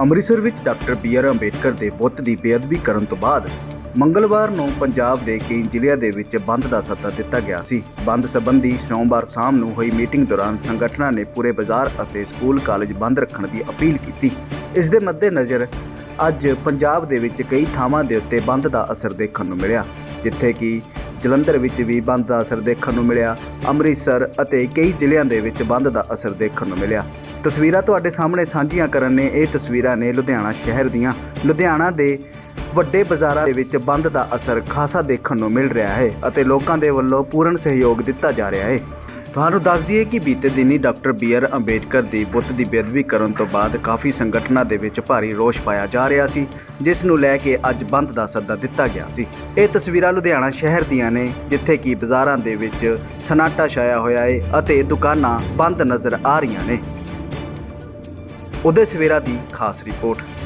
ਅੰਮ੍ਰਿਤਸਰ ਵਿੱਚ doctor B R Ambedkar ਦੇ ਬੁੱਤ ਦੀ ਬੇਅਦਬੀ ਕਰਨ ਤੋਂ ਬਾਅਦ ਮੰਗਲਵਾਰ ਨੂੰ ਪੰਜਾਬ ਦੇ ਕਈ ਜ਼ਿਲ੍ਹਿਆਂ ਦੇ ਵਿੱਚ ਬੰਦ ਦਾ ਸੱਦਾ ਦਿੱਤਾ ਗਿਆ ਸੀ। ਬੰਦ ਸੰਬੰਧੀ ਸੋਮਵਾਰ ਸ਼ਾਮ ਨੂੰ ਹੋਈ ਮੀਟਿੰਗ ਦੌਰਾਨ ਸੰਗਠਨਾਂ ਨੇ ਪੂਰੇ ਬਾਜ਼ਾਰ ਅਤੇ ਸਕੂਲ ਕਾਲਜ ਬੰਦ ਰੱਖਣ ਦੀ ਅਪੀਲ ਕੀਤੀ। ਇਸ ਦੇ ਮੱਦੇਨਜ਼ਰ ਅੱਜ ਪੰਜਾਬ ਦੇ ਵਿੱਚ ਕਈ ਥਾਵਾਂ ਦੇ ਉੱਤੇ ਬੰਦ ਦਾ ਅਸਰ ਦੇਖਣ ਨੂੰ ਮਿਲਿਆ, ਜਿੱਥੇ ਕਿ ਜਲੰਧਰ ਵਿੱਚ ਵੀ ਬੰਦ ਦਾ ਅਸਰ ਦੇਖਣ ਨੂੰ ਮਿਲਿਆ। ਅੰਮ੍ਰਿਤਸਰ ਅਤੇ ਕਈ ਜ਼ਿਲ੍ਹਿਆਂ ਦੇ ਵਿੱਚ ਬੰਦ ਦਾ ਅਸਰ ਦੇਖਣ ਨੂੰ ਮਿਲਿਆ। ਤਸਵੀਰਾਂ ਤੁਹਾਡੇ ਸਾਹਮਣੇ ਸਾਂਝੀਆਂ ਕਰਨ ਨੇ। ਇਹ ਤਸਵੀਰਾਂ ਨੇ ਲੁਧਿਆਣਾ ਸ਼ਹਿਰ ਦੀਆਂ। ਲੁਧਿਆਣਾ ਦੇ ਵੱਡੇ ਬਾਜ਼ਾਰਾਂ ਦੇ ਵਿੱਚ ਬੰਦ ਦਾ ਅਸਰ ਖਾਸਾ ਦੇਖਣ ਨੂੰ ਮਿਲ ਰਿਹਾ ਹੈ ਅਤੇ ਲੋਕਾਂ ਦੇ ਵੱਲੋਂ ਪੂਰਨ ਸਹਿਯੋਗ ਦਿੱਤਾ ਜਾ ਰਿਹਾ ਹੈ। ਤੁਹਾਨੂੰ ਦੱਸ ਦਈਏ ਕਿ ਬੀਤੇ ਦਿਨੀ ਡਾਕਟਰ ਬੀ ਆਰ ਅੰਬੇਡਕਰ ਦੀ ਬੁੱਤ ਦੀ ਬੇਅਦਬੀ ਕਰਨ ਤੋਂ ਬਾਅਦ ਕਾਫੀ ਸੰਗਠਨਾਂ ਦੇ ਵਿੱਚ ਭਾਰੀ ਰੋਸ਼ ਪਾਇਆ ਜਾ ਰਿਹਾ ਸੀ, ਜਿਸ ਨੂੰ ਲੈ ਕੇ ਅੱਜ ਬੰਦ ਦਾ ਸੱਦਾ ਦਿੱਤਾ ਗਿਆ ਸੀ। ਇਹ ਤਸਵੀਰਾਂ ਲੁਧਿਆਣਾ ਸ਼ਹਿਰ ਦੀਆਂ ਨੇ, ਜਿੱਥੇ ਕਿ ਬਾਜ਼ਾਰਾਂ ਦੇ ਵਿੱਚ ਸਨਾਟਾ ਛਾਇਆ ਹੋਇਆ ਹੈ ਅਤੇ ਦੁਕਾਨਾਂ ਬੰਦ ਨਜ਼ਰ ਆ ਰਹੀਆਂ ਨੇ। ਉਹਦੇ ਸਵੇਰਾ ਦੀ ਖਾਸ ਰਿਪੋਰਟ।